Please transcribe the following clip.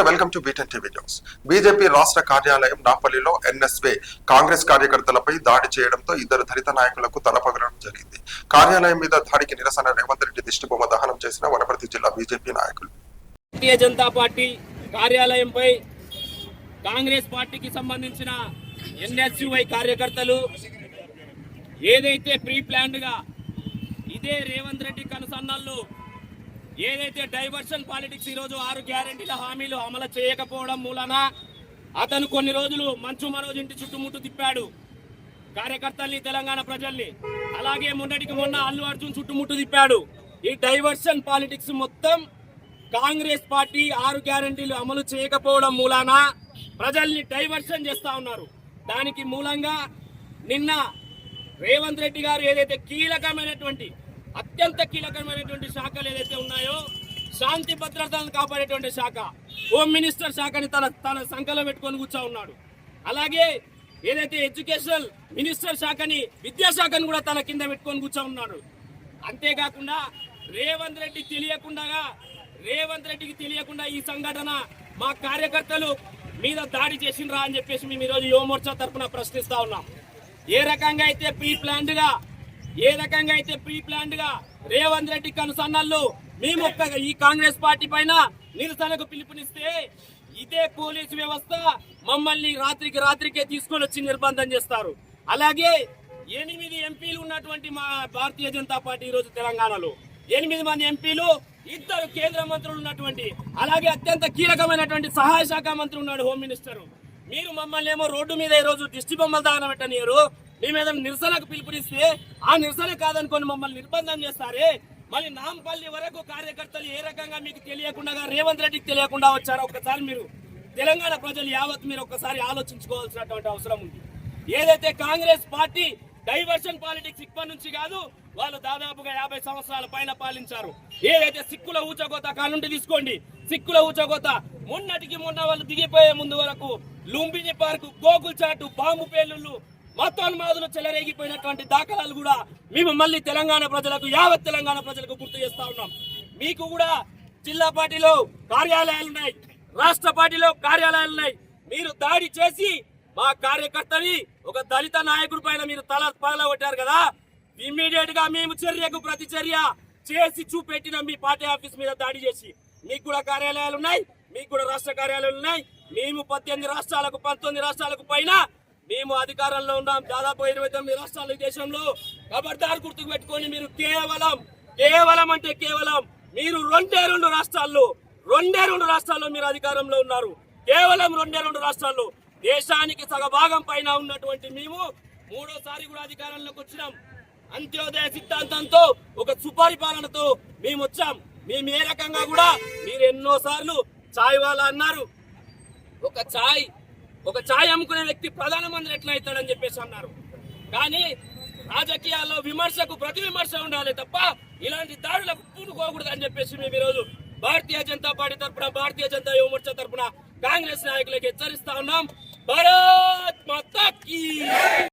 నమస్తే welcome to బీటెన్ TV news. BJP రాష్ట్ర కార్యాలయం నాపల్లిలో ఎన్ఎస్వే కాంగ్రెస్ కార్యకర్తలపై దాడి చేయడంతో ఇద్దరు దళిత నాయకులకు తలపగలడం జరిగింది. కార్యాలయం మీద దాడికి నిరసన రేవంత్ రెడ్డి దిష్టిబొమ్మ దహనం చేసిన వనపర్తి జిల్లా బీజేపీ నాయకులు. భారతీయ జనతా పార్టీ కార్యాలయంపై కాంగ్రెస్ పార్టీకి సంబంధించిన ఎన్ఎస్యుఐ కార్యకర్తలు ఏదైతే ప్రీ ప్లాన్డ్గా ఇదే రేవంత్ రెడ్డి కనుసన్నల్లో ఏదైతే డైవర్షన్ పాలిటిక్స్ ఈరోజు ఆరు గ్యారెంటీల హామీలు అమలు చేయకపోవడం మూలన అతను కొన్ని రోజులు మంచు మనోజ్ ఇంటి చుట్టుముట్టు తిప్పాడు. కార్యకర్తల్ని తెలంగాణ ప్రజల్ని. అలాగే మొన్నటికి మొన్న అల్లు అర్జున్ చుట్టుముట్టు తిప్పాడు. ఈ డైవర్షన్ పాలిటిక్స్ మొత్తం కాంగ్రెస్ పార్టీ ఆరు గ్యారంటీలు అమలు చేయకపోవడం మూలాన ప్రజల్ని డైవర్షన్ చేస్తా ఉన్నారు. దానికి మూలంగా నిన్న రేవంత్ రెడ్డి గారు ఏదైతే కీలకమైనటువంటి అత్యంత కీలకమైనటువంటి శాఖలు ఏదైతే ఉన్నాయో శాంతి భద్రతలను కాపాడేటువంటి శాఖ హోమ్ మినిస్టర్ శాఖని తన తన సంఖలో పెట్టుకొని కూర్చో ఉన్నాడు. అలాగే ఏదైతే ఎడ్యుకేషనల్ మినిస్టర్ శాఖని విద్యాశాఖని కూడా తన కింద పెట్టుకొని కూర్చో ఉన్నాడు. అంతేకాకుండా రేవంత్ రెడ్డి తెలియకుండా రేవంత్ రెడ్డికి తెలియకుండా ఈ సంఘటన మా కార్యకర్తలు మీద దాడి చేసిండ్రా అని చెప్పేసి మేము ఈరోజు యువమోర్చా తరఫున ప్రశ్నిస్తా ఉన్నాం. ఏ రకంగా అయితే ప్రీ ప్లాన్డ్గా ఏ రకంగా అయితే ప్రీ ప్లాన్డ్గా రేవంత్ రెడ్డి కనుసన్నల్లో మేము ఈ కాంగ్రెస్ పార్టీ పైన నిరసనకు పిలుపునిస్తే ఇదే పోలీసు వ్యవస్థ మమ్మల్ని రాత్రికి రాత్రికే తీసుకొని వచ్చి నిర్బంధం చేస్తారు. అలాగే ఎనిమిది ఎంపీలు ఉన్నటువంటి మా భారతీయ జనతా పార్టీ ఈ రోజు తెలంగాణలో. ఎనిమిది మంది ఎంపీలు ఇద్దరు కేంద్ర మంత్రులు ఉన్నటువంటి అలాగే అత్యంత కీలకమైనటువంటి సహాయ శాఖ మంత్రి ఉన్నాడు హోమ్ మినిస్టర్. మీరు మమ్మల్ని ఏమో రోడ్డు మీద ఈ రోజు దిష్టి బొమ్మలు దాగన పెట్టనీయరు మీ మీద నిరసనకు పిలుపునిస్తే ఆ నిరసన కాదనుకొని మమ్మల్ని నిర్బంధం చేస్తారే? మళ్ళీ నాంపల్లి వరకు కార్యకర్తలు ఏ రకంగా మీకు తెలియకుండా రేవంత్ రెడ్డికి తెలియకుండా వచ్చారో ఒకసారి మీరు తెలంగాణ ప్రజలు యావత్ మీరు ఒక్కసారి ఆలోచించుకోవాల్సినటువంటి అవసరం ఉంది. ఏదైతే కాంగ్రెస్ పార్టీ డైవర్షన్ పాలిటిక్స్ ఇప్పటి నుంచి కాదు వాళ్ళు దాదాపుగా యాభై సంవత్సరాల పైన పాలించారు. ఏదైతే సిక్కుల ఊచగోత కానుండి తీసుకోండి. సిక్కుల ఊచగోత మొన్నటికి మొన్న వాళ్ళు దిగిపోయే ముందు వరకు లుంబిని పార్క్ గోకుల్ చాటు బాంబు పేలుళ్ళు మతోన్మాదులు చెలరేగిపోయినటువంటి దాఖలాలు కూడా మేము మళ్ళీ తెలంగాణ ప్రజలకు యావత్ తెలంగాణ ప్రజలకు గుర్తు చేస్తా ఉన్నాం. మీకు కూడా జిల్లా పార్టీలో కార్యాలయాలు ఉన్నాయి రాష్ట్ర పార్టీలో కార్యాలయాలు ఉన్నాయి. మీరు దాడి చేసి మా కార్యకర్తని ఒక దళిత నాయకుడి పైన మీరు తల పగలగొట్టారు కదా? ఇమ్మీడియట్గా మేము చర్యకు ప్రతి చర్య చేసి చూపెట్టిన మీ పార్టీ ఆఫీస్ మీద దాడి చేసి. మీకు కూడా కార్యాలయాలు ఉన్నాయి మీకు కూడా రాష్ట్ర కార్యాలయాలు ఉన్నాయి. మేము పద్దెనిమిది రాష్ట్రాలకు పంతొమ్మిది రాష్ట్రాలకు పైన మేము అధికారంలో ఉన్నాం. దాదాపు ఇరవై తొమ్మిది రాష్ట్రాలు దేశంలో. ఖబర్దార్ గుర్తుకు పెట్టుకొని మీరు కేవలం కేవలం అంటే కేవలం మీరు రెండే రెండు రాష్ట్రాల్లో రెండే రెండు రాష్ట్రాల్లో మీరు అధికారంలో ఉన్నారు. కేవలం రెండే రెండు రాష్ట్రాల్లో. దేశానికి సగభాగం పైన ఉన్నటువంటి మేము మూడోసారి కూడా అధికారంలోకి వచ్చినాం. అంత్యోదయ సిద్ధాంతంతో ఒక సుపరిపాలనతో మేము వచ్చాం. మేము ఏ రకంగా కూడా మీరు ఎన్నోసార్లు ఛాయ్ వాళ్ళ అన్నారు. ఒక చాయ్ ఒక ఛాయ్ అమ్ముకునే వ్యక్తి ప్రధానమంత్రి ఎట్లా అవుతాడని చెప్పేసి అన్నారు. కానీ రాజకీయాల్లో విమర్శకు ప్రతి విమర్శ ఉండాలి తప్ప ఇలాంటి దాడులకు పూనుకోకూడదు అని చెప్పేసి మేము ఈరోజు భారతీయ జనతా పార్టీ తరఫున భారతీయ జనతా యువమోర్చా తరఫున కాంగ్రెస్ నాయకులకు హెచ్చరిస్తా ఉన్నాం. భారత్ మాతా